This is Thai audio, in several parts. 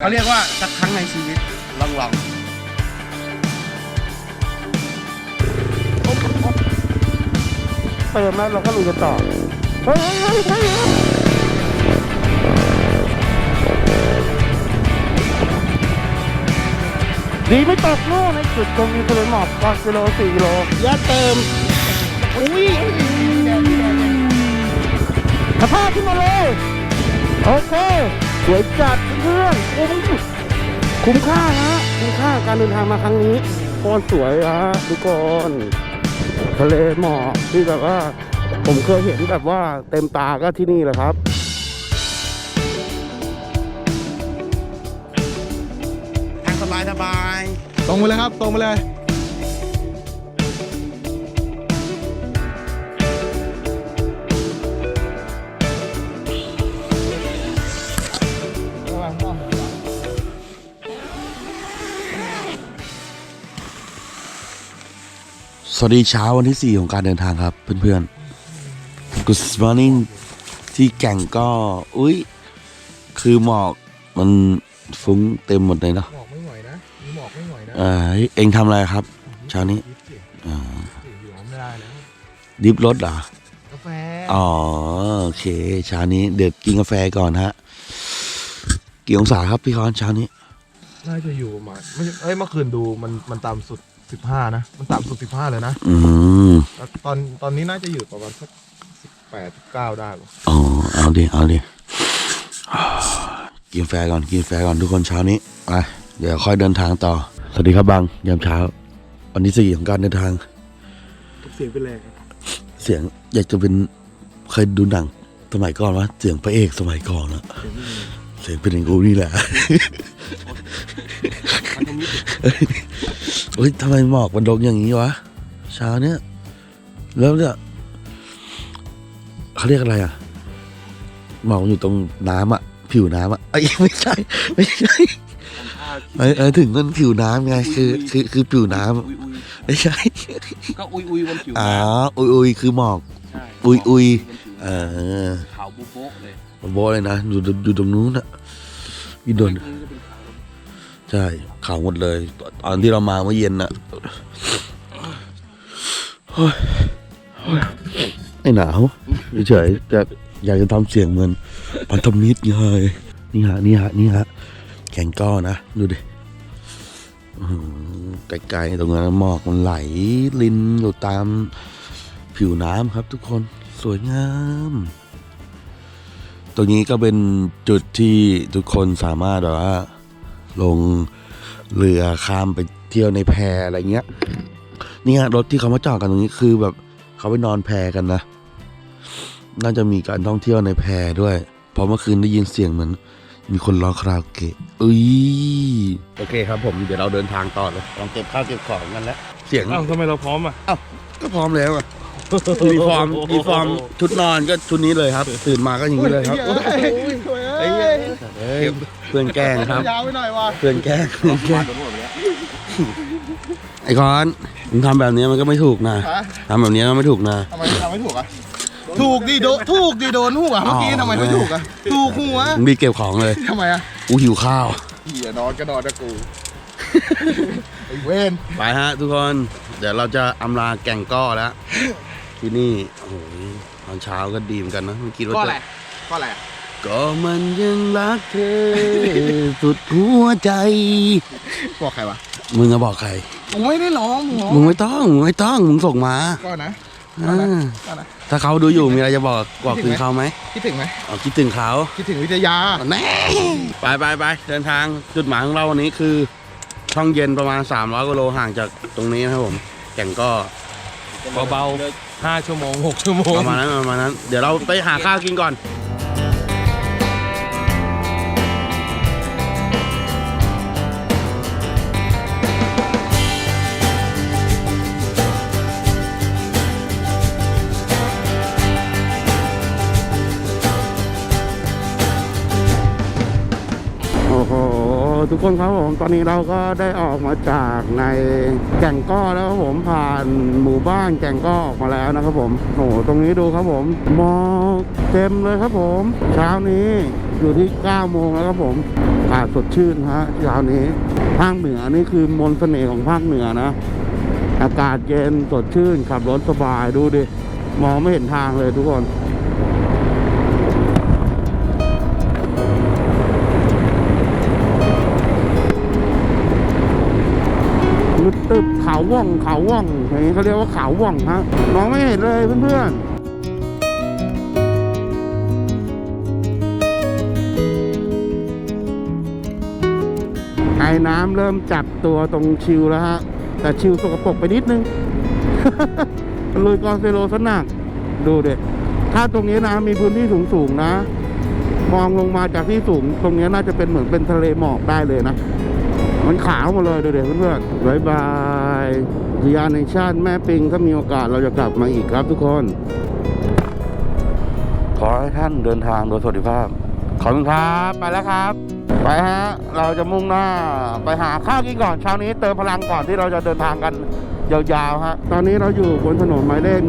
เขาเรียกว่าสักครั้งในชีวิตลองลองเติมแล้วเราก็ลุยกันต่อเฮ้ยเฮ้ยเฮ้ยเฮ้ยดีไม่ตกโน่ในจุดตรงนี้คือหมอบก่อนกิโลสี่กิโลยัดเติม อุ้ยสภาพขึ้นมาเลย โอเค สวยจัดเพื่อนคุ้มคุ้มค่าฮะคุ้มค่าการเดินทางมาครั้งนี้โคตรสวยฮะทุกคนทะเลหมอกที่แบบว่า ผมเคยเห็นแบบว่าเต็มตาก็ที่นี่แหละครับทางสบายสบายตรงไปเลยครับ ตรงไปเลย สวัสดีเช้าวันที่ 4 ของการเดินทางครับ เพื่อนๆ Good morning ที่แก่งก็ อุ้ย คือหมอกมันฟุ้งเต็มหมดเลยเนาะหมอกไม่ไหวนะมีหมอกไม่ไหวนะเอ้ยเองทำอะไรครับ เช้านี้อ่าอยู่ไม่ได้แล้วดิฟรถเหรอ กาแฟอ๋อ โอเค เช้านี้เดี๋ยวกินกาแฟก่อนฮะ กี่องศาครับพี่คอนเช้านี้ น่าจะอยู่ประมาณไม่ใช่เอ้ยเมื่อคืนดูมันมันต่ำสุด สิบห้านะ มันต่ำสุดสิบห้าเลยนะอืมแล้วตอนตอนนี้น่าจะอยู่ประมาณสักสิบแปดเก้าได้ปะอ๋อเอาดิเอาดิกินกาแฟก่อนกินกาแฟก่อนทุกคนเช้านี้ไปเดี๋ยวค่อยเดินทางต่อ สวัสดีครับบังยามเช้า วันที่สี่ของการเดินทางเสียงเป็นแรงเสียงอยากจะเป็นเคยดูหนังสมัยก่อนวะเสียงพระเอกสมัยก่อนอะเสียงเป็นอย่างกูนี่แหละ เฮ้ยทำไมหมอกมันดงอย่างนี้วะ เช้าเนี้ยแล้วเนี่ยเขาเรียกอะไรอะ หมอกอยู่ตรงน้ำอะ ผิวน้ำอะไอ้ยไม่ใช่ ไม่ใช่ไอ้ไอ้ถึงนั่นผิวน้ำไงคือคือคือผิวน้ำไม่ใช่ ก็อุยอุยบนผิวอ๋ออุยอุยคือหมอกใช่อุยอุยเออขาวบุโบะเลยโบเลยนะอยู่อยู่ตรงนู้นอะพี่โดนนี่ก็เป็นขาวใช่ ขาวหมดเลย ตอนที่เรามาเมื่อเย็นอะโอ้ยโอ้ยไม่หนาวเฉยแต่อยากจะทำเสียงเหมือนพันธมิตรไงนี่ฮะนี่ฮะนี่ฮะแข่งก้อนะ ดูดิไกลๆตรงนั้นหมอกมันไหลลินอยู่ตามผิวน้ำครับทุกคนสวยงาม ตรงนี้ก็เป็นจุดที่ทุกคนสามารถแบบว่าลง เรือข้ามไปเที่ยวในแพอะไรเงี้ยนี่ฮะรถที่เขามาจอดกันตรงนี้คือแบบเขาไปนอนแพกันนะ น่าจะมีการท่องเที่ยวในแพด้วย เพราะเมื่อคืนได้ยินเสียงเหมือน มีคนร้องคาราโอเกะเอ้ยโอเคครับผมเดี๋ยวเราเดินทางต่อเลยลองเก็บข้าวเก็บของกันแล้วเสียงอ้าวทำไมเราพร้อมอะก็พร้อมแล้วอะยูนิฟอร์มยูนิฟอร์มชุดนอนก็ชุดนี้เลยครับ ตื่นมาก็อย่างนี้เลยครับไอ้ เหี้ยเฮ้ยเพื่อนแกล้งครับ ยาวไปหน่อยว่ะเพื่อนแกล้งเพื่อนแกล้งไอ้คอนมึงทำแบบนี้มันก็ไม่ถูกนะฮะทำแบบนี้มันไม่ถูกนะทำไมทำไม่ถูกอะถูกดิโดถูกดิโดนหัวเมื่อกี้อ๋อทำไมไม่ถูกอะถูกหัวมึงรีบเก็บของเลยทำไมอะกูหิวข้าวเหี้ยนอนก็นอนนะกูไอ้เวนไปฮะทุกคน เดี๋ยวเราจะอำลาแก่งก้อแล้วที่นี่โอ้โหตอนเช้าก็ดีเหมือนกันนะไม่คิดว่าก็จะอะไรก็อะไร ก็มันยังรักเธอ สุดหัวใจ บอกใครวะมึงจะบอกใคร กูไม่ได้ร้องมึงร้องมึงไม่ต้องมึงไม่ต้องมึงส่งมาก็นะอ่าก็นะ ถ้าเขาดูอยู่มีอะไรจะบอกบอกถึงเขาไหมคิดถึงไหมเอาคิดถึงเขาคิดถึงวิทยา แน่ไปไปไปเดินทางจุดหมายของเราวันนี้คือ ช่องเย็นประมาณ 300กิโลห่างจากตรงนี้นะครับผมแก่งก็ เบาๆห้าชั่วโมงหกชั่วโมง ประมาณนั้นประมาณนั้น เดี๋ยวเราไปหาข้าวกินก่อน ทุกคนครับผมตอนนี้เราก็ได้ออกมาจากในแก่งก้อแล้วครับผมผ่านหมู่บ้านแก่งก้อออกมาแล้วนะครับผมโอ้โหตรงนี้ดูครับผมหมอกเต็มเลยครับผม เช้านี้อยู่ที่9โมงแล้วครับผมอากาศสดชื่นฮะเช้านี้ภาคเหนือนี่คือมนต์เสน่ห์ของภาคเหนือนะอากาศเย็นสดชื่นขับรถสบายดูดิมองไม่เห็นทางเลยทุกคน มืดตึบเขาว่องเขาว่องอย่างนี้เขาเรียกว่าเขาว่องฮะมองไม่เห็นเลยเพื่อนๆไอ้น้ำเริ่มจับตัวตรงชิวแล้วฮะ แต่ชิวสกปรกไปนิดนึงลุยกอนเซโลสกหนักดูเด็ถ้าตรงนี้นะมีพื้นที่สูงๆนะ มองลงมาจากที่สูง ตรงนี้น่าจะเป็นเหมือนเป็นทะเลหมอกได้เลยนะ มันขาวหมดเลยดูเด็กเพื่อนๆบายบายอุทยานแห่งชาติแม่ปิงถ้ามีโอกาสเราจะกลับมาอีกครับทุกคน ขอให้ท่านเดินทางโดยสวัสดิภาพ ขอบคุณครับไปแล้วครับ ไปฮะ เราจะมุ่งหน้าไปหาข้าวกินก่อนเช้านี้เติมพลังก่อนที่เราจะเดินทางกันยาวๆฮะ ตอนนี้เราอยู่บนถนนหมายเลข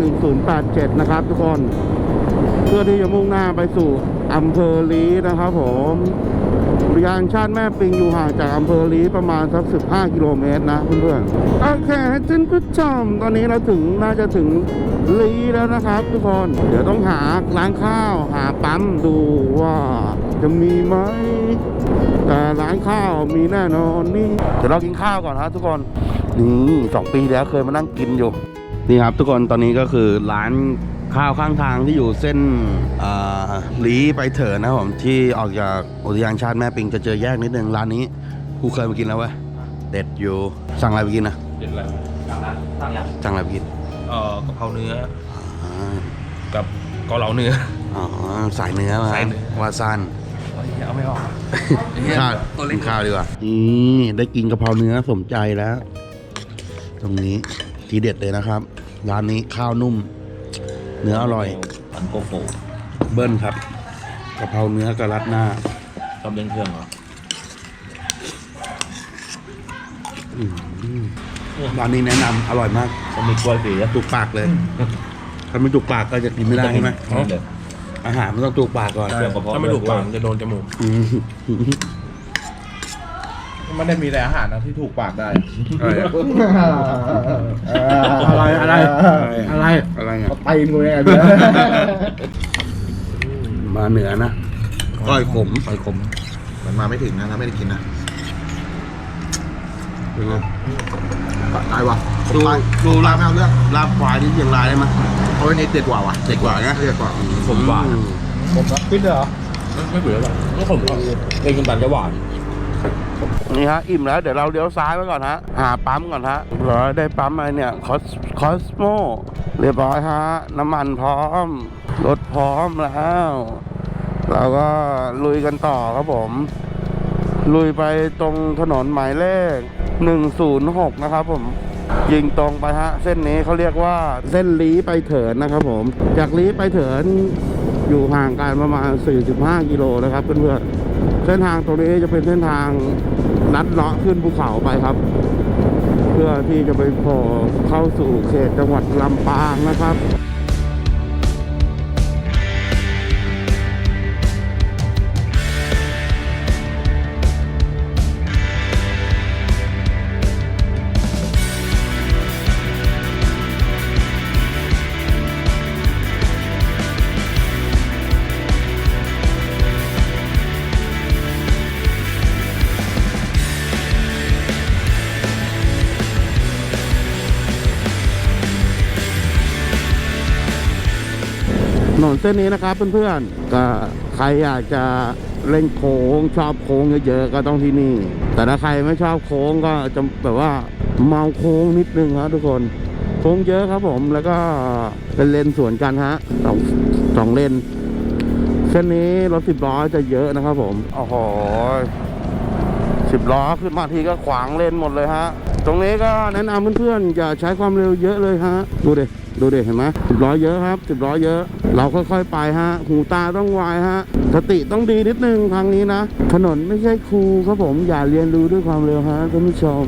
1087 นะครับทุกคน เพื่อที่จะมุ่งหน้าไปสู่อำเภอลีนะครับผม อุทยานชาติแม่ปิงอยู่ห่างจากอำเภอลีประมาณสัก 15 กิโลเมตรนะเพื่อนๆโอเคท่านผู้ชมตอนนี้เราถึงน่าจะถึงลีแล้วนะครับทุกคน เดี๋ยวต้องหาร้านข้าวหาปั๊มดูว่าจะมีไหมแต่ร้านข้าวมีแน่นอนนี่เดี๋ยวเรากินข้าวก่อนฮะทุกคนนี่สองปีแล้วเคยมานั่งกินอยู่นี่ครับทุกคนตอนนี้ก็คือร้าน ข้าวข้างทางที่อยู่เส้นอ่าลีไปเถินนะครับผมที่ออกจากอุทยานชาติแม่ปิงจะเจอแยกนิดนึงร้านนี้กูเคยมากินแล้วเว้ยเด็ดอยู่สั่งอะไรไปกินนะเด็ดอะไรสั่งนะสั่งยังสั่งอะไรไปกินเอ่อกะเพราเนื้ออ่ากับเกาเหลาเนื้ออ๋อสายเนื้อมาสายเนื้อว่าซันเอาไม่ออกข้าวตัวเล็กิกนข้าวดีกว่านี่ได้กินกะเพราเนื้อสมใจแล้ว ตรงนี้ทีเด็ดเลยนะครับ ร้านนี้ข้าวนุ่ม เนื้ออร่อยอันโกโก้เบิ้ลครับกะเพราเนื้อกับรัดหน้าชอบเล่นเครื่องเหรออืมร้านนี้แนะนำอร่อยมากก็มีกล้วยฟรีอะจุกปากเลยถ้าไม่จุกปากก็จะกินไม่ได้ใช่ไหมเดี๋ยวอาหารมันต้องจุกปากก่อนเดี๋ยวกระเพาะถ้าไม่ถูกปากมันจะโดนจมูก อืม มันได้มีแต่อาหารนะที่ถูกปากได้ อะไรอะไร อะไรอะไรอะไปมึงไงมาเหนือนะก้อยขมซอยคมมันมาไม่ถึงนะถ้าไม่ได้กินนะเป็นไงตายวะดูดูลาบไม่เอาเรื่องลาบควายที่เชียงรายได้ไหมเพราะว่านี่เด็ดกว่าวะเด็กกว่านะเด็ดกว่าผมหวานอืมผมนะขึ้นเลยเหรอ ไม่เบื่อหรอกก็ผมก็เองกินตันจะหวาน นี่ฮะอิ่มแล้วเดี๋ยวเราเลี้ยวซ้ายไปก่อนฮะหาปั๊มก่อนฮะเรอได้ปั๊มอะไรเนี่ยคอสคอสโมเรียบร้อยฮะน้ำมันพร้อมรถพร้อมแล้ว เราก็ลุยกันต่อครับผม ลุยไปตรงถนนหมายเลข 106 นะครับผมยิงตรงไปฮะ เส้นนี้เขาเรียกว่าเส้นลี้ไปเถินนะครับผม จากลี้ไปเถินอยู่ห่างกันประมาณ 45 กิโลนะครับเพื่อนๆ เส้นทางตรงนี้จะเป็นเส้นทางลัดเลาะขึ้นภูเขาไปครับ เพื่อที่จะไปพอเข้าสู่เขตจังหวัดลำปางนะครับ เส้นนี้นะครับเพื่อนๆก็ใครอยากจะเล่นโค้งชอบโค้งเยอะๆก็ต้องที่นี่ แต่ถ้าใครไม่ชอบโค้งก็จะแบบว่าเมาโค้งนิดนึงครับทุกคนโค้งเยอะครับผมแล้วก็เป็นเลนสวนกันฮะสองสองเลนเส้นนี้รถสิบล้อจะเยอะนะครับผมโอ้โหสิบล้อขึ้นมาทีก็ขวางเลนหมดเลยฮะ ตรงนี้ก็แนะนำเพื่อนๆอย่าใช้ความเร็วเยอะเลยฮะ ดูดิดูดิเห็นไหมสิบล้อเยอะครับสิบล้อเยอะ เราค่อยๆไปฮะ หูตาต้องไวฮะสติต้องดีนิดนึงทางนี้นะ ถนนไม่ใช่ครูครับผมอย่าเรียนรู้ด้วยความเร็วฮะท่านผู้ชม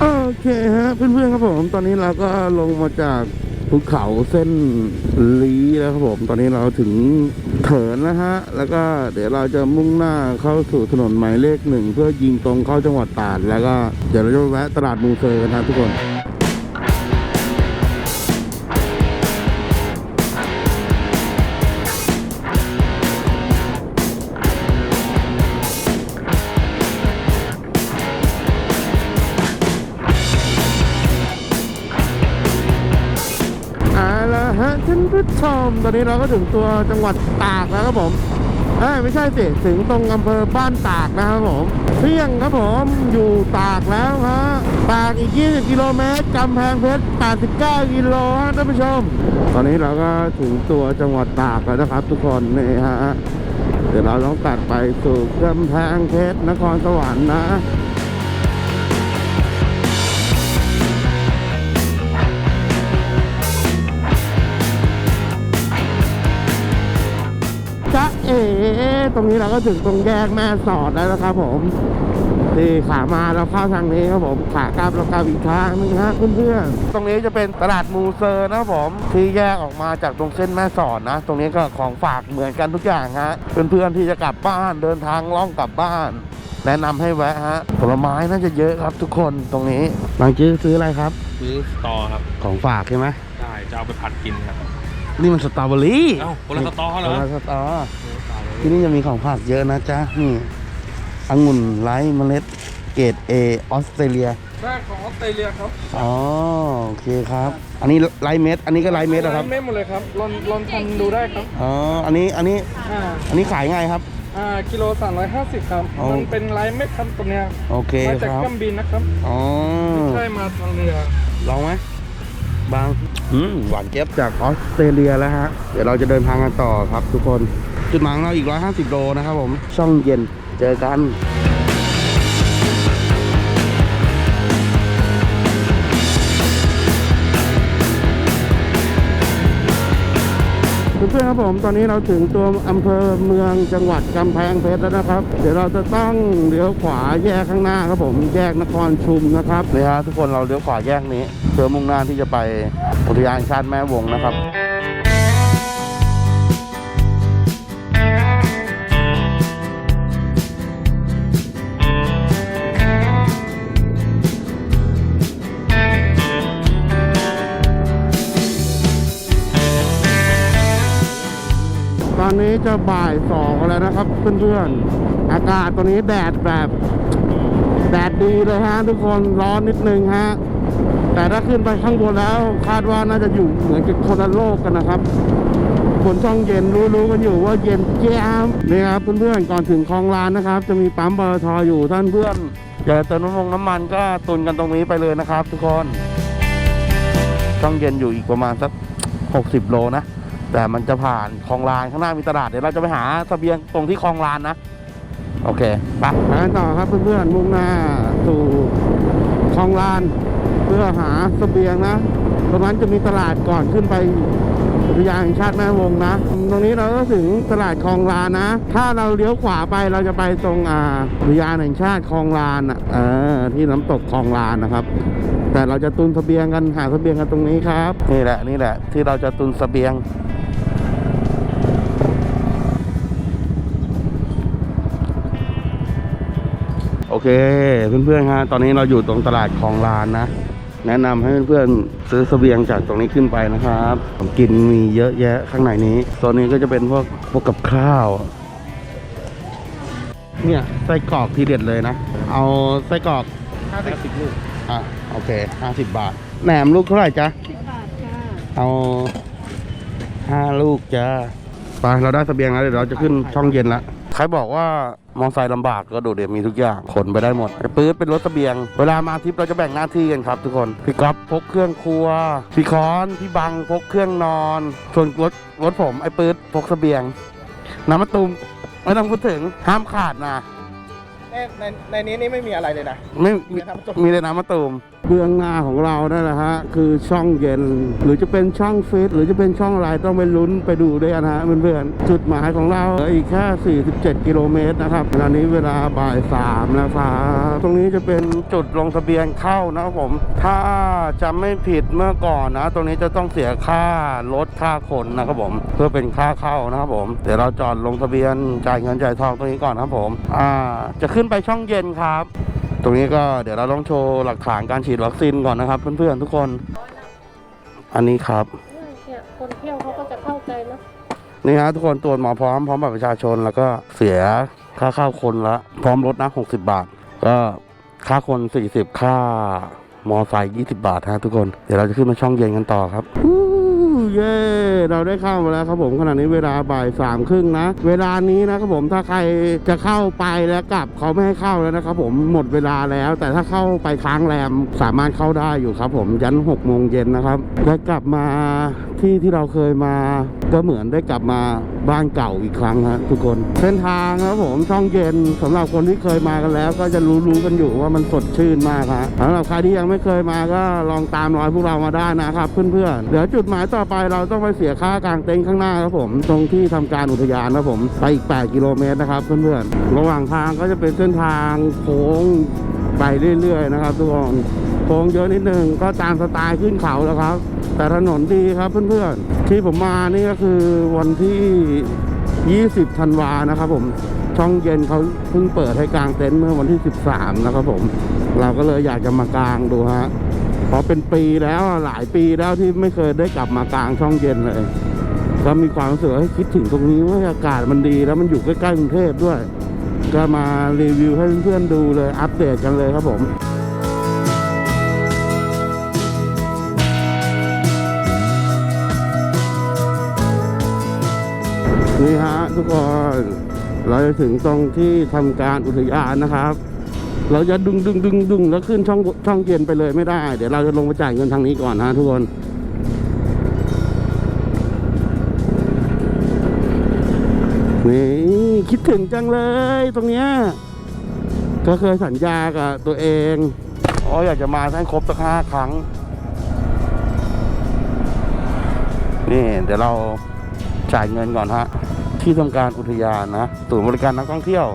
โอเคฮะเพื่อนๆครับผม ตอนนี้เราก็ลงมาจาก ภูเขาเส้นลีแล้วครับผม ตอนนี้เราถึงเถินนะฮะ แล้วก็เดี๋ยวเราจะมุ่งหน้าเข้าสู่ถนนหมายเลขหนึ่ง เพื่อยิงตรงเข้าจังหวัดตราด แล้วก็เดี๋ยวเราจะแวะตลาดมูเซอร์กันนะทุกคน ท่านผู้ชม ตอนนี้เราก็ถึงตัวจังหวัดตากแล้วครับผมเอ้ยไม่ใช่สิถึงตรงอำเภอบ้านตากนะครับผมเที่ยงครับผมอยู่ตากแล้วฮะตากอีก 20 กิโลเมตรกำแพงเพชร 89 กิโลฮะท่านผู้ชม ตอนนี้เราก็ถึงตัวจังหวัดตากแล้วนะครับ ทุกคนนี่ฮะเดี๋ยวเราต้องตัดไปสู่กำแพงเพชรนครสวรรค์นะ ตรงนี้เราก็ถึงตรงแยกแม่สอดแล้วนะครับผมที่ขามาเราเข้าทางนี้ครับผมขากลับเรากลับอีกทางนึงฮะเพื่อนๆตรงนี้จะเป็นตลาดมูเซอร์นะครับผมที่แยกออกมาจากตรงเส้นแม่สอดนะ ตรงนี้ก็ของฝากเหมือนกันทุกอย่างฮะเพื่อนๆที่จะกลับบ้านเดินทางล่องกลับบ้าน แนะนำให้แวะฮะผลไม้น่าจะเยอะครับทุกคนตรงนี้บางจื้อซื้ออะไรครับ ซื้อสตอครับ ของฝากใช่ไหมใช่จะเอาไปผัดกินครับนี่มันสตรอเบอรี่เอ้าคนละสตอเหรอคนละสตอ ที่นี่จะมีของฝากเยอะนะจ๊ะ นี่องุ่นไร้เมล็ดเกรดเอออสเตรเลียแรกของออสเตรเลียครับอ๋อโอเคครับ อันนี้ไร้เม็ด อันนี้ก็ไร้เม็ดนะครับไม่หมดเลยครับลองลองทำดูได้ครับอ๋ออันนี้อันนี้อ่าอันนี้ขายไงครับ อ่ากิโล350ครับอ๋อมันเป็นไลท์เม็ดครับตัวเนี้ยโอเคมาจากครับเครื่องบินนะครับอ๋อใช่มาทางเรือลองไหมบางอืมหวานเจี๊ยบจากออสเตรเลียแล้วฮะ เดี๋ยวเราจะเดินทางกันต่อครับทุกคน จุดหมายของเราอีก 150 โลนะครับผม ช่องเย็นเจอกันเพื่อนๆครับผมตอนนี้เราถึงตัวอำเภอเมืองจังหวัดกำแพงเพชรแล้วนะครับ เดี๋ยวเราจะต้องเลี้ยวขวาแยกข้างหน้าครับผมแยกนครชุมนะครับนี่ฮะทุกคนเราเลี้ยวขวาแยกนี้เพื่อมุ่งหน้าที่จะไปอุทยานชาติแม่วงนะครับ อนนี้จะบ่ายสองแล้วนะครับเพื่อนๆ อากาศตอนนี้แดดแบบแดดดีเลยฮะทุกคนร้อนนิดนึงฮะ แต่ถ้าขึ้นไปข้างบนแล้วคาดว่าน่าจะอยู่เหมือนกับคนละโลกกันนะครับบนช่องเย็นรู้ๆกันอยู่ว่าเย็นแจ่มนี่ครับเพื่อนๆก่อนถึงคลองลานนะครับ จะมีปั๊มปตทอยู่ท่านเพื่อนอยากจะเติมน้ำมันน้ำมันก็ตุนกันตรงนี้ไปเลยนะครับ ทุกคนช่องเย็นอยู่อีกประมาณสัก 60 โลนะ แต่มันจะผ่านคลองลานข้างหน้ามีตลาดเดี๋ยวเราจะไปหาเสบียงตรงที่คลองลานนะ โอเคไปไปกันต่อครับเพื่อนๆมุ่งหน้าสู่คลองลาน เพื่อหาเสบียงนะตรงนั้นจะมีตลาดก่อนขึ้นไปอุทยานแห่งชาติแม่วงนะ ตรงนี้เราก็ถึงตลาดคลองลานนะ ถ้าเราเลี้ยวขวาไปเราจะไปตรงอ่าอุทยานแห่งชาติคลองลานอะเออที่น้ำตกคลองลานนะครับ แต่เราจะตุนเสบียงกันหาเสบียงกันตรงนี้ครับ นี่แหละนี่แหละที่เราจะตุนเสบียง เคเพื่อนๆฮะตอนนี้เราอยู่ตรงตลาดคลองลานนะ แนะนำให้เพื่อนๆซื้อเสบียงจากตรงนี้ขึ้นไปนะครับของกินมีเยอะแยะข้างในนี้โซนนี้ก็จะเป็นพวกพวกกับข้าว เนี่ยไส้กรอกทีเด็ดเลยนะ เอาไส้กรอก50ลูกอะโอเคห้าสิบบาทแหนมลูกเท่าไหร่จ๊ะบาทค่ะเอาห้าลูกจ้าไปเราได้เสบียงแล้วเดี๋ยวเราจะขึ้นช่องเย็นละ ใครบอกว่ามอไซค์ลำบากก็โดดเด่นมีทุกอย่างขนไปได้หมดไอ้ปื๊ดเป็นรถเสบียง เวลามาทริปเราจะแบ่งหน้าที่กันครับ ทุกคน พี่ก๊อฟพกเครื่องครัว พี่คอนพี่บังพกเครื่องนอน ส่วนรถรถผมไอ้ปื๊ดพกเสบียง น้ำมะตูมไม่ต้องพูดถึงห้ามขาดนะในในในนี้นี่ไม่มีอะไรเลยนะไม่มีมีน้ำมะตูม มีแต่น้ำมะตูมเบื้องหน้าของเรานั่นแหละฮะคือช่องเย็น หรือจะเป็นช่องฟิตหรือจะเป็นช่องอะไรต้องไปลุ้นไปดูด้วยกันฮะเพื่อนๆจุดหมายของเราเหลืออีกแค่ 47 กิโลเมตรนะครับตอนนี้เวลาบ่ายสามนะครับตรงนี้จะเป็นจุดลงทะเบียนเข้านะครับผม ถ้าจำไม่ผิดเมื่อก่อนนะ ตรงนี้จะต้องเสียค่ารถค่าคนนะครับผม เพื่อเป็นค่าเข้านะครับผม เดี๋ยวเราจอดลงทะเบียนจ่ายเงินจ่ายทองตรงนี้ก่อนครับผม อ่า จะขึ้นไปช่องเย็นครับ ตรงนี้ก็เดี๋ยวเราต้องโชว์หลักฐานการฉีดวัคซีนก่อนนะครับ เพื่อนๆทุกคน อันนี้ครับเนี่ยคนเที่ยวเขาก็จะเข้าใจนะนี่ฮะทุกคนตรวจหมอพร้อมพร้อมบัตรประชาชนแล้วก็เสียค่าเข้าคนละ พร้อมรถนะ60 บาท ก็ค่าคน 40 ค่ามอไซค์20 บาทฮะทุกคน เดี๋ยวเราจะขึ้นมาช่องเย็นกันต่อครับฮู้ เย้เราได้เข้ามาแล้วครับผมขณะนี้เวลาบ่ายสามครึ่งนะ เวลานี้นะครับผมถ้าใครจะเข้าไปแล้วกลับเขาไม่ให้เข้าแล้วนะครับผมหมดเวลาแล้ว แต่ถ้าเข้าไปค้างแรมสามารถเข้าได้อยู่ครับ ผมยัน6โมงเย็นนะครับและกลับมาที่ที่เราเคยมาก็เหมือนได้กลับมาบ้านเก่าอีกครั้งฮะทุกคน เส้นทางครับผมช่องเย็นสำหรับคนที่เคยมากันแล้ว ก็จะรู้รู้ๆกันอยู่ว่ามันสดชื่นมากฮะสำหรับใครที่ยังไม่เคยมาก็ลองตามรอยพวกเรามาได้นะครับเพื่อนๆเดี๋ยวจุดหมายต่อไปเราต้องไปเสียค่ากลางเต็นท์ข้างหน้าครับผมตรงที่ทำการอุทยานครับผมไปอีก 8 กิโลเมตรนะครับเพื่อนๆระหว่างทางก็จะเป็นเส้นทางโค้งไปเรื่อยๆนะครับทุกคนโค้งเยอะนิดนึงก็ตามสไตล์ขึ้นเขาแล้วครับ แต่ถนนดีครับเพื่อนๆที่ผมมานี่ก็คือวันที่ 20 ธันวานะครับผมช่องเย็นเขาเพิ่งเปิดให้กลางเต็นท์เมื่อวันที่ 13 นะครับผม เราก็เลยอยากจะมากลางดูฮะ พราะเป็นปีแล้วหลายปีแล้วที่ไม่เคยได้กลับมากลางช่องเย็นเลย ก็มีความรู้สึกให้คิดถึงตรงนี้ว่าอากาศมันดีแล้วมันอยู่ใกล้ๆกรุงเทพด้วย ก็มารีวิวให้เพื่อนๆดูเลยอัปเดตกันเลยครับผมนี่ฮะทุกคนเราจะถึงตรงที่ทำการอุทยานนะครับ เราจะดึงดึงดึงดึงแล้วขึ้นช่องช่องเย็นไปเลยไม่ได้ เดี๋ยวเราจะลงไปจ่ายเงินทางนี้ก่อนนะทุกคนนี่คิดถึงจังเลยตรงเนี้ยก็เคยสัญญากับตัวเองอ๋ออยากจะมาให้ครบสักห้าครั้ง นี่เดี๋ยวเราจ่ายเงินก่อนฮะ ที่ทำการอุทยานนะศูนย์บริการนักท่องเที่ยว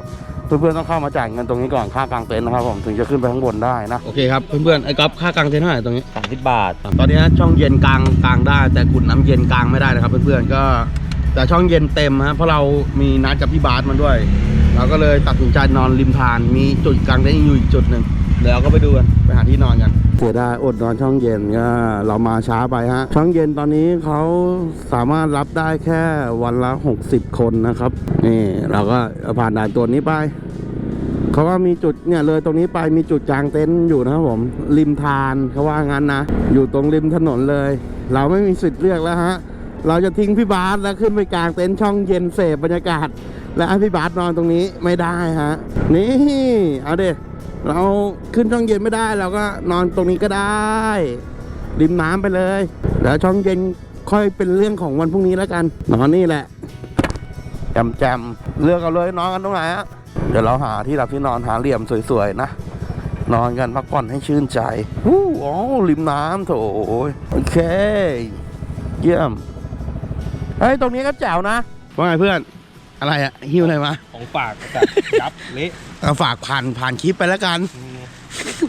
เพื่อนๆต้องเข้ามาจ่ายเงินตรงนี้ก่อนค่ากางเต็นท์นะครับผมถึงจะขึ้นไปข้างบนได้นะโอเคครับเพื่อนๆไอ้ก๊อฟค่ากางเต็นท์เท่าไหร่ตรงนี้สามสิบบาท ตอนนี้ช่องเย็นกลางกลางได้ แต่ขุนน้ำเย็นกลางไม่ได้นะครับ เพื่อนๆก็แต่ช่องเย็นเต็มฮะเพราะเรามีนัดกับพี่บาสมาด้วย เราก็เลยตัดสินใจนอนริมทานมีจุดกลางเต็นท์อยู่อีกจุดหนึ่ง เดี๋ยวก็ไปดูกันไปหาที่นอนกันเสียดายอดนอนช่องเย็นก็เรามาช้าไปฮะ ช่องเย็นตอนนี้เขาสามารถรับได้แค่วันละ 60 คนนะครับ นี่เราก็ผ่านด่านตัวนี้ไปเขาว่ามีจุดเนี่ยเลยตรงนี้ไปมีจุดกลางเต็นท์อยู่นะครับผม ริมทานเขาว่างั้นนะ อยู่ตรงริมถนนเลย เราไม่มีสิทธิ์เลือกแล้วฮะ เราจะทิ้งพี่บาสแล้วขึ้นไปกลางเต็นท์ช่องเย็นเสพบรรยากาศ และให้พี่บาสนอนตรงนี้ไม่ได้ฮะ นี่เอาเด็ เราขึ้นช่องเย็นไม่ได้เราก็นอนตรงนี้ก็ได้ ริมน้ำไปเลยแล้วช่องเย็นค่อยเป็นเรื่องของวันพรุ่งนี้แล้วกัน นอนนี่แหละจำจำๆเลือกเอาเลยนอนกันตรงไหนฮะเดี๋ยวเราหาที่หลับที่นอนหาเหลี่ยมสวยๆนะนอนกันพักผ่อนให้ชื่นใจฮู้อ๋อริมน้ำโถโอเค เยี่ยมเฮ้ยตรงนี้ก็แจ๋วนะว่าไงเพื่อนอะไรอะหิ้วอะไรมาของฝากจัดยับเละ เอาฝากผ่านผ่านคลิปไปแล้วกัน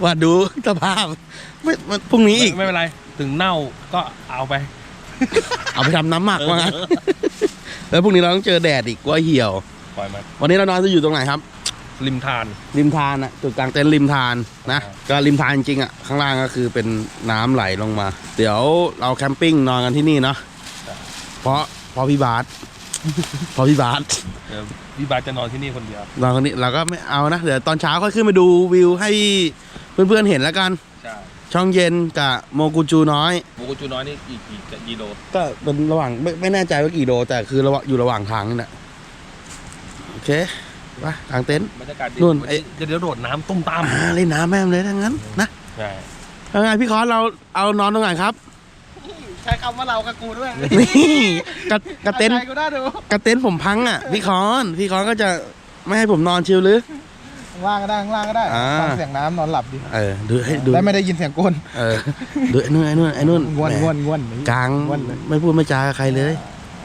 ว่าดูสภาพไม่ไม่พรุ่งนี้ไม่อีก ไม่เป็นไร ถึงเน่าก็เอาไป เอาไปทำน้ำหมักว่างั้นแล้วพรุ่งนี้เราต้องเจอแดดอีกว่าเหี่ยว ปล่อยมันวันนี้เรานอนจะอยู่ตรงไหนครับ ริมทาน ริมทานอะจุดกลางเต็นท์ริมทานนะอ่าก็ริมทานจริงๆอะข้างล่างก็คือเป็นน้ำไหลลงมา เดี๋ยวเราแคมปิ้งนอนกันที่นี่เนาะเพราะเพราะพี่บาส เพราะพี่บาสเดี๋ยวพี่บาสจะนอนที่นี่คนเดียวนอนคนนี้เราก็ไม่เอานะเดี๋ยวตอนเช้าค่อยขึ้นมาดูวิวให้เพื่อนๆเห็นแล้วกัน ใช่ช่องเย็นกับโมกุจูน้อยโมกุจูน้อยนี่กี่กี่กิโลก็เป็นระหว่างไม่ไม่แน่ใจว่ากี่โลแต่คือระหว่างอยู่ระหว่างทางนี่แหละโอเคไปกลางเต็นท์ บรรยากาศดีนู่นวัไอ้ เดี๋ยวเดี๋ยวโดดน้ำตุ้มตามอ่าเล่นน้ำแม่งเลยทั้งนั้นนะใช่เอาไงพี่คอนเราเอานอนตรงไหนครับใช้คำว่าเรากับกูด้วยนี่กระกระเต็นท์ใจกูน่าดูกระเต็นท์ผมพังอะ พี่คอน พี่คอนก็จะไม่ให้ผมนอนชิวหรือข้างล่างก็ได้ข้างล่างก็ได้อ่า ฟังเสียงน้ำนอนหลับดีเออดูให้ดูได้ไม่ได้ยินเสียงกลเออดูไอ้นู่นไอ้นู่นไอ้นู่นง่วนแหมง่วนง่วนกลางง่วนเลยไม่พูดไม่จากับใครเลย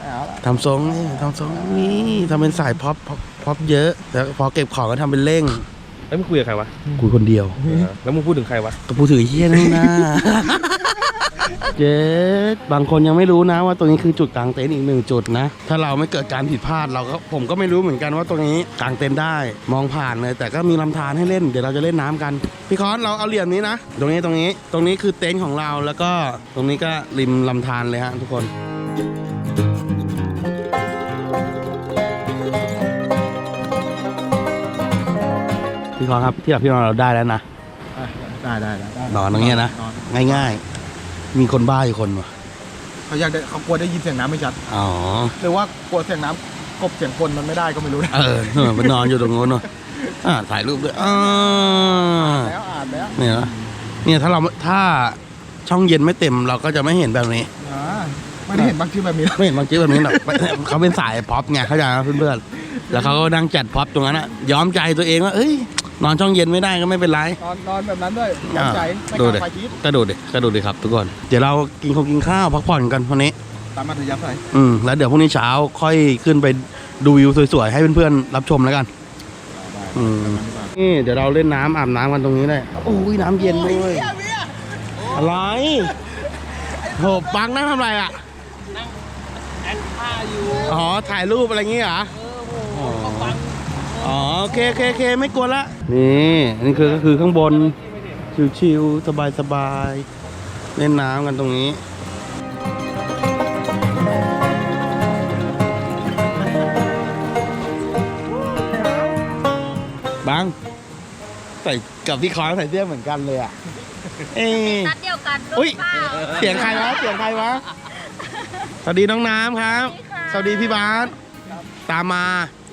เอาละทำทรงนี่ทำทรงนี่ทำเป็นสายพ็อปพ็อปพ็อปเยอะ แล้วพอเก็บของก็ทำเป็นเร่งแล้วมึงคุยกับใครวะคุยคนเดียวเออแล้วมึงพูดถึงใครวะ ก็พูดถึงไอ้เฮียนั่นนะ เจ๊บางคนยังไม่รู้นะว่าตรงนี้คือจุดกลางเต็นท์อีกหนึ่งจุดนะ ถ้าเราไม่เกิดการผิดพลาดเราก็ผมก็ไม่รู้เหมือนกันว่าตรงนี้กลางเต็นท์ได้มองผ่านเลย แต่ก็มีลำธารให้เล่นเดี๋ยวเราจะเล่นน้ำกัน พี่คอนเราเอาเหลี่ยมนี้นะ ตรงนี้ตรงนี้ ตรงนี้คือเต็นท์ของเราแล้วก็ตรงนี้ก็ริมลำธารเลยฮะทุกคนพี่คอนครับที่หลับพี่นอนเราได้แล้วนะได้ได้ได้ได้นอนตรงเนี้ยนะนอนง่ายๆ มีคนบ้าอยู่คนวะเขาอยากได้เขากลัวได้ยินเสียงน้ำไม่ชัดอ๋อ หรือว่ากลัวเสียงน้ำกบเสียงคนมันไม่ได้ก็ไม่รู้นะเออเออมันนอนอยู่ตรงโน้นเนอะอ่าถ่ายรูปด้วยอ่าแล้วอ่านแล้วเนี่ยนะเนี่ยถ้าเราถ้าช่องเย็นไม่เต็มเราก็จะไม่เห็นแบบนี้ อ่าไม่ได้เห็นบางทีแบบนี้ไม่เห็นบางทีแบบนี้หรอกเขาเป็นสายพ็อปไงเข้าใจไหมเพื่อนๆแล้วเขาก็นั่งจัดพ็อปตรงนั้นอะย้อมใจตัวเองว่าเอ้ย นอนช่องเย็นไม่ได้ก็ไม่เป็นไร นอนนอนแบบนั้นด้วยยอมใจไม่ดูกดิล้าไฟจี๊ดก็ดูดิก็ดูดิครับทุกคนเดี๋ยวเรากินคงกินข้าวพักผ่อนกันวันนี้ ตามมาถึงยับใส่อืมแล้วเดี๋ยวพรุ่งนี้เช้าค่อยขึ้นไปดูวิวสวยๆให้เพื่อนๆรับชมแล้วกันอืมนี่เดี๋ยวเราเล่นน้ำอาบน้ำกันตรงนี้ได้โอ้ยน้ำเย็นด้วยอะไรโหปังนั่งทำอะไรอะอ๋อถ่ายรูปอะไรงี้เหรออ๋อ อ๋อโอเคโอเคโอเคไม่กลัวละ นี่อันนี้คือก็คือข้างบน ชิวๆสบายๆเล่นน้ำกันตรงนี้บังใส่กับพี่คอนใส่เสื้อเหมือนกันเลยอะ เอ้ยนัดเดียวกันหรืออุ๊ยเปล่าเสียงใครวะเสียงใครวะ สวัสดีน้องน้ำครับ สวัสดีพี่บาสตามมาตามมาค่ะ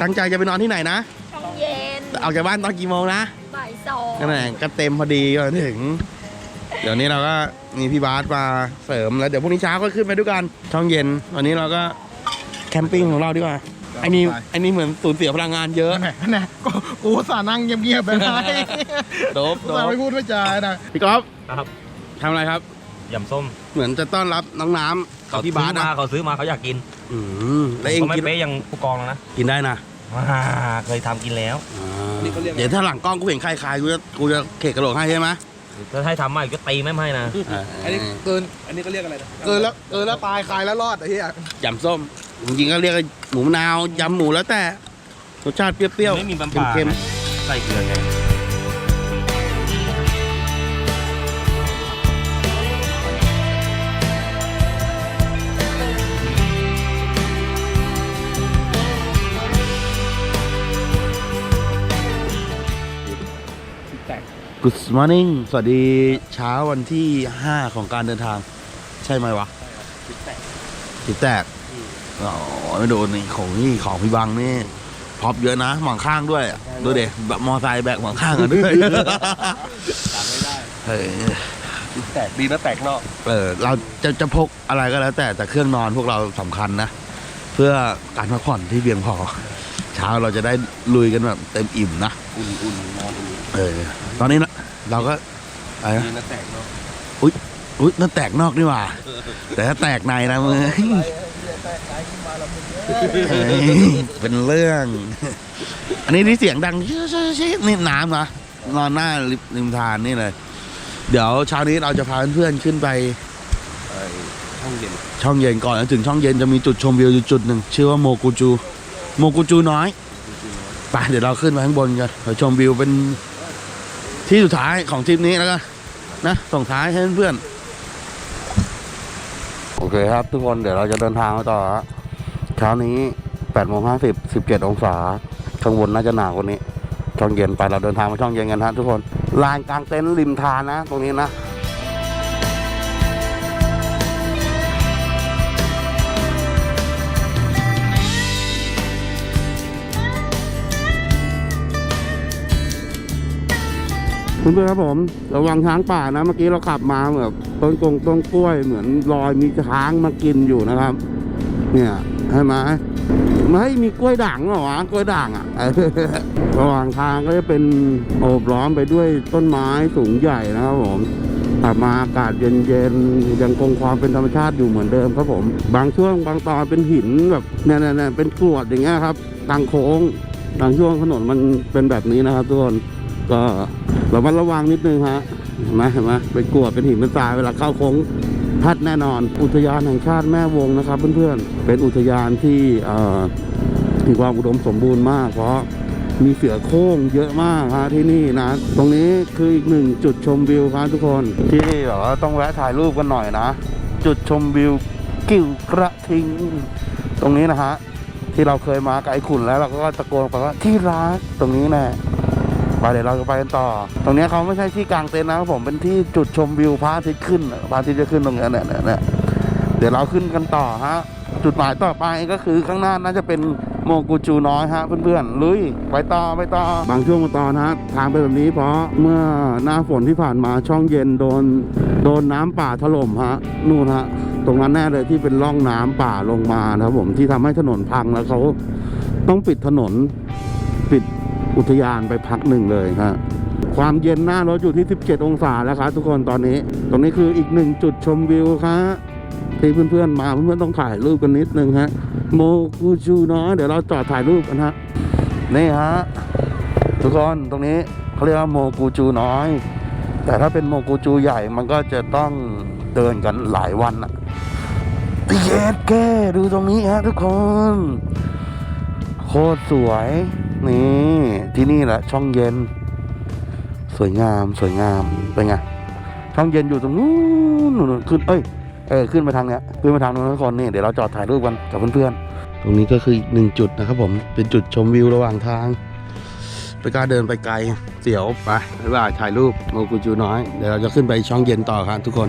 ตั้งใจจะไปนอนที่ไหนนะช่องเย็นออกจากบ้านตอนกี่โมงนะบ่ายสองนั่นแหละก็เต็มพอดีก่อนถึง เดี๋ยวนี้เราก็มีพี่บาสมาเสริมแล้วเดี๋ยวพรุ่งนี้เช้าก็ขึ้นไปด้วยกันช่องเย็นวันนี้เราก็แคมปิ้งของเราดีกว่าไอ้นี่ไอ้นี่เหมือนสูญเสียพลังงานเยอะแหมแหมกูกูอุตสาห์นั่งเงียบๆไปนะโดบอุตโดส่าห์บไม่พูดไม่จานะพี่ก๊อฟครับทำอะไรครับยำส้ม เหมือนจะต้อนรับน้องน้ำกับพี่บาสซื้อนะมาเขาซื้อมาเขาอยากกิน อืมแล้วเองก็ไม่กินเป๊ะอยังผู้กองแล้วนะ กินได้นะ อ่าเคยทำกินแล้วอ่าเดี๋ยวถ้าหลังกล้องกูเห็นใครคายกูจะกูจะเขกกระโหลกให้ใช่ไหมถ้าให้ทำมาอีกก็ตีไม่ให้นะอันนี้เกิน อันนี้ก็เรียกอะไรนะเกินแล้วเกินแล้วตายคายแล้วรอดไอ้เหี้ยยำส้มจริงๆก็เรียกว่าหมูมะนาวยำหมูแล้วแต่รสชาติเปรี้ยวไม่มีๆบำปลาเค็มใส่เกลือไง Good morning สวัสดีเช้าวันที่ 5 ของการเดินทาง ใช่ไหมวะจิตแตกอ๋อไม่โดนนี่ของนี่ของพี่บังนี่พร็อปเยอะนะหมองข้างด้วย ดูเด็แบบมอไซค์แบกหมองข้างกันด้วยเฮ้ยแตกดีนะแตกนอกเออเราจะจะพกอะไรก็แล้วแต่แต่เครื่องนอนพวกเราสำคัญนะ เพื่อการพักผ่อนที่เพียงพอเช้าเราจะได้ลุยกันแบบเต็มอิ่มนะอุ่นๆนอนอุ่นเออ ตอนนี้นะเราก็อะไรนะดีนะแตกนอกอุ้ยนั่นแตกนอกนี่หว่า แต่ถ้าแตกในนะมึงเฮ้ยเป็นเรื่อง อันนี้ที่เสียงดังชิๆๆนี่น้ำนะนอนหน้าริมริมทานนี่เลย เดี๋ยวเช้านี้เราจะพาเพื่อนๆขึ้นไปห้องเย็น ช่องเย็นก่อนแล้วถึงช่องเย็นจะมีจุดชมวิวอยู่จุดหนึ่งชื่อว่าโมกุจู โมกุจูน้อยไปเดี๋ยวเราขึ้นไปข้างบนกันไปชมวิวเป็นที่สุดท้ายของทริปนี้แล้วกันนะส่งท้ายให้เพื่อนๆโอเคครับ ทุกคนเดี๋ยวเราจะเดินทางต่อฮะเช้านี้8โมง50 17องศาข้างบนน่าจะหนาวกว่านี้ ช่องเย็นไปเราเดินทางไปช่องเย็นกันฮะทุกคนลานกลางเต็นท์ริมทานนะ ตรงนี้นะ เพื่อนครับผมระวังช้างป่านะ เมื่อกี้เราขับมาแบบต้นกงต้นกล้วยเหมือนรอยมีช้างมากินอยู่นะครับ เนี่ยใช่ไหมไม่มีกล้วยด่างเหรอวะกล้วยด่างอะระหว่างทางก็จะเป็นโอบล้อมไปด้วยต้นไม้สูงใหญ่นะครับผมขับมาอากาศเย็นๆยังคงความเป็นธรรมชาติอยู่เหมือนเดิมครับผม บางช่วงบางตอนเป็นหินแบบเนี่ยๆๆเป็นกรวดอย่างเงี้ยครับทางโค้งบางช่วงถนนมันเป็นแบบนี้นะครับทุกคนก็ ระมัดระวังนิดนึงฮะเห็นไหมเห็นไหมเป็นกรวเป็นหินเป็นทรายเวลาเข้าโค้งพลาดแน่นอน อุทยานแห่งชาติแม่วงนะครับ เพื่อนๆเป็นอุทยานที่อ่อมีความอุดมสมบูรณ์มาก เพราะมีเสือโคร่งเยอะมากฮะที่นี่นะ ตรงนี้คืออีกหนึ่งจุดชมวิวครับทุกคนที่นี่เหรอต้องแวะถ่ายรูปกันหน่อยนะ จุดชมวิวกิ่วกระทิง ตรงนี้นะฮะที่เราเคยมากับไอ้ขุนแล้วเราก็ตะโกนไปว่าที่รักตรงนี้แน่ ไปเดี๋ยวเราจะไปกันต่อ ตรงนี้เขาไม่ใช่ที่กลางเต็นท์นะครับผมเป็นที่จุดชมวิวพระอาทิตย์ขึ้นพระอาทิตย์จะขึ้นตรงนี้เนี่ยเนี่ยเดี๋ยวเราขึ้นกันต่อฮะจุดหมายต่อไปก็คือข้างหน้าน่าจะเป็นโมกุจูน้อยฮะเพื่อนๆลุยไปต่อไปต่อบางช่วงบางตอนฮะทางเป็นแบบนี้เพราะเมื่อหน้าฝนที่ผ่านมาช่องเย็นโดนโดนน้ำป่าถล่มฮะนู่นฮะตรงนั้นแน่เลยที่เป็นร่องน้ำป่าลงมานะครับผมที่ทำให้ถนนพังแล้วเขาต้องปิดถนนปิด อุทยานไปพักหนึ่งเลยครับความเย็นหน้ารถอยู่ที่ 17 องศาแล้วครับทุกคนตอนนี้ ตรงนี้คืออีกหนึ่งจุดชมวิวครับที่เพื่อนๆมาเพื่อนๆต้องถ่ายรูปกันนิดนึงฮะโมกุจูน้อยเดี๋ยวเราจอดถ่ายรูปกันฮะนี่ฮะทุกคนตรงนี้เขาเรียกว่าโมกุจูน้อย แต่ถ้าเป็นโมกุจูใหญ่มันก็จะต้องเดินกันหลายวันอะเย็ดแก้ดูตรงนี้ฮะทุกคน โคตรสวย นี่ที่นี่แหละช่องเย็น สวยงามสวยงามเป็นไงช่องเย็นอยู่ตรงนู้นนู่นขึ้นเอ้ยเออขึ้นมาทางเนี้ยขึ้นมาทางนู้นทุกคนนี่เดี๋ยวเราจอดถ่ายรูปกันกับเพื่อนๆตรงนี้ก็คืออีกหนึ่งจุดนะครับ ผมเป็นจุดชมวิวระหว่างทางไปกล้าเดินไปไกลเสียวไปบ๊ายบายถ่ายรูปโมกุจูน้อยเดี๋ยวเราจะขึ้นไปช่องเย็นต่อครับทุกคน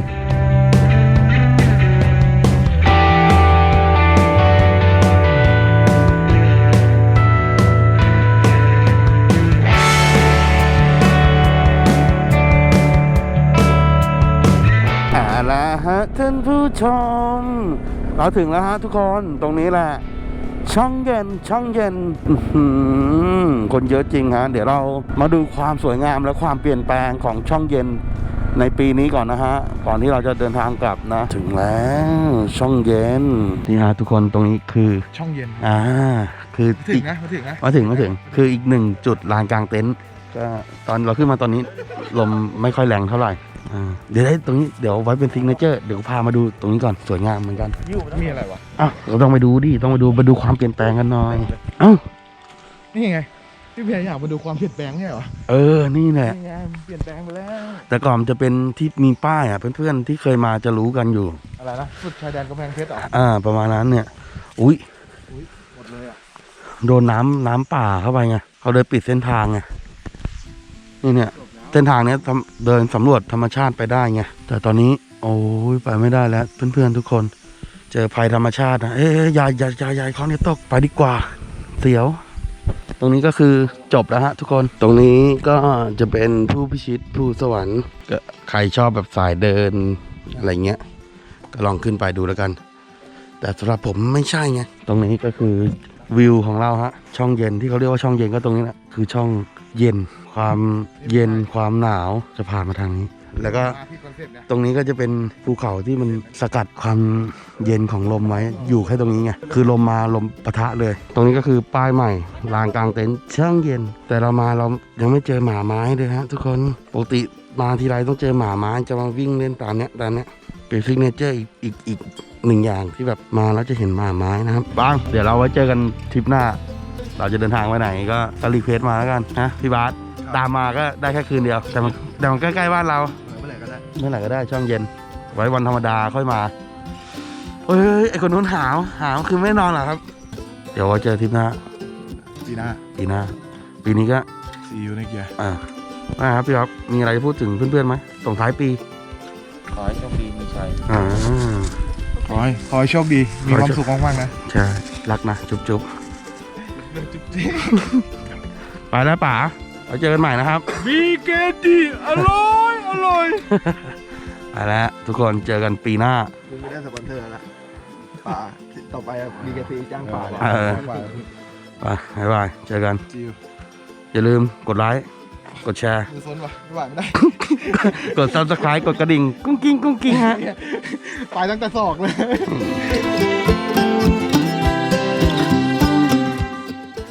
ท่านผู้ชมเราถึงแล้วฮะทุกคนตรงนี้แหละ ช่องเย็นช่องเย็นอื้อหือคนเยอะจริงฮะเดี๋ยวเรามาดูความสวยงามและความเปลี่ยนแปลงของช่องเย็นในปีนี้ก่อนนะฮะ ก่อนที่เราจะเดินทางกลับนะ ถึงแล้วช่องเย็นนี่ฮะทุกคนตรงนี้คือช่องเย็นอ่าคือถึอีงกนะมาถึงนะมาถึงมาถึงคืออีกหนึ่งจุดลานกลางเต็นท์ก็ตอนเราขึ้นมาตอนนี้ลมไม่ค่อยแรงเท่าไหร่อ่า เดี๋ยวได้ตรงนี้เดี๋ยวไว้เป็นซิงเนเจอร์เดี๋ยวพามาดูตรงนี้ก่อนสวยงามเหมือนกันมีอะไรวะอ้าวเราต้องไปดูดิต้องไปดูไปดูความเปลี่ยนแปลงกันหน่อยเอ้านี่ไงพี่เพียรอยากมาดูความเปลี่ยนแปลงเนี่ยเหรอเออนี่แหละนี่ไงมันเปลี่ยนแปลงไปแล้ว แต่ก่อนมันจะเป็นที่มีป้ายอะเพื่อนๆที่เคยมาจะรู้กันอยู่อะไรนะสุดชายแดนกำแพงเพชรเหรออ่า ประมาณนั้นเนี่ย อุ้ยหมดเลยอะโดนน้ำน้ำป่าเข้าไปไงเขาเลยปิดเส้นทางไงนี่เนี่ย เส้นทางเนี้ยเดินสำรวจธรรมชาติไปได้ไงแต่ตอนนี้ โอ้ยไปไม่ได้แล้ว เพื่อนๆทุกคน เจอภัยธรรมชาตินะเอ้ยยาอย่าอย่ายาเขาเนี่ยตกไปดีกว่า เสียว ตรงนี้ก็คือจบแล้วฮะทุกคนตรงนี้ก็จะเป็นผู้พิชิตผู้สวรรค์ก็ใครชอบแบบสายเดินอะไรเงี้ย ก็ลองขึ้นไปดูแล้วกัน แต่สำหรับผมไม่ใช่ไงตรงนี้ก็คือวิวของเราฮะช่องเย็นที่เขาเรียกว่าช่องเย็นก็ตรงนี้แหละคือช่องเย็น ความเย็นความหนาวจะผ่านมาทางนี้ แล้วก็ตรงนี้ก็จะเป็นภูเขาที่มันสกัดความเย็นของลมไว้อยู่แค่ตรงนี้ไงคือลมมาลมปะทะเลย ตรงนี้ก็คือป้ายใหม่ลานกลางเต็นท์ช่างเย็น แต่เรามาเรายังไม่เจอหมาไม้เลยฮะทุกคนปกติมาทีไรต้องเจอหมาไม้จะมาวิ่งเล่นตามเนี้ยตามเนี้ยเป็นซิกเนเจอร์อีกอีกอีกหนึ่งอย่างที่แบบมาแล้วจะเห็นหมาไม้นะครับบ้างเดี๋ยวเราไว้เจอกันทริปหน้า เราจะเดินทางไปไหนก็รีเควสต์มาแล้วกันนะพี่บาส ตามมาก็ได้แค่คืนเดียว แต่มันแต่มันใกล้ๆบ้านเราเมื่อไหร่ก็ได้เมื่อไหร่ก็ได้ช่องเย็น ไว้วันธรรมดาค่อยมาเฮ้ยไอคนนู้นหาวหาวคือไม่นอนเหรอครับ เดี๋ยวไว้เจอทริปหน้าปีหน้าปีหน้าปีนี้ก็ซีอูในเกียร์อ่านะครับพี่ครับมีอะไรจะพูดถึงเพื่อนๆไหมส่งท้ายปีขอให้โชคดีมีชัย อ่าขอให้ขอให้โชคดี มีความสุขมากๆนะใช่รักนะจุ๊บจุ๊บ ไปแล้วป๋า ไว้เจอกันใหม่นะครับมีเกดีอร่อยอร่อยไปแล้วทุกคนเจอกันปีหน้ามึงไม่ได้สปอนเซอร์แล้วป่าต่อไปดีกซีจ้างป่าเออป่าไปบ๊ายบายเจอกัน จิวอย่าลืมกดไลค์กดแชร์ มือซนวะไม่ไหวไม่ได้ กด subscribe กดกระดิ่ง กุ้งกิ้งกุ้งกิ้งฮะ ไปตั้งแต่ศอกเลย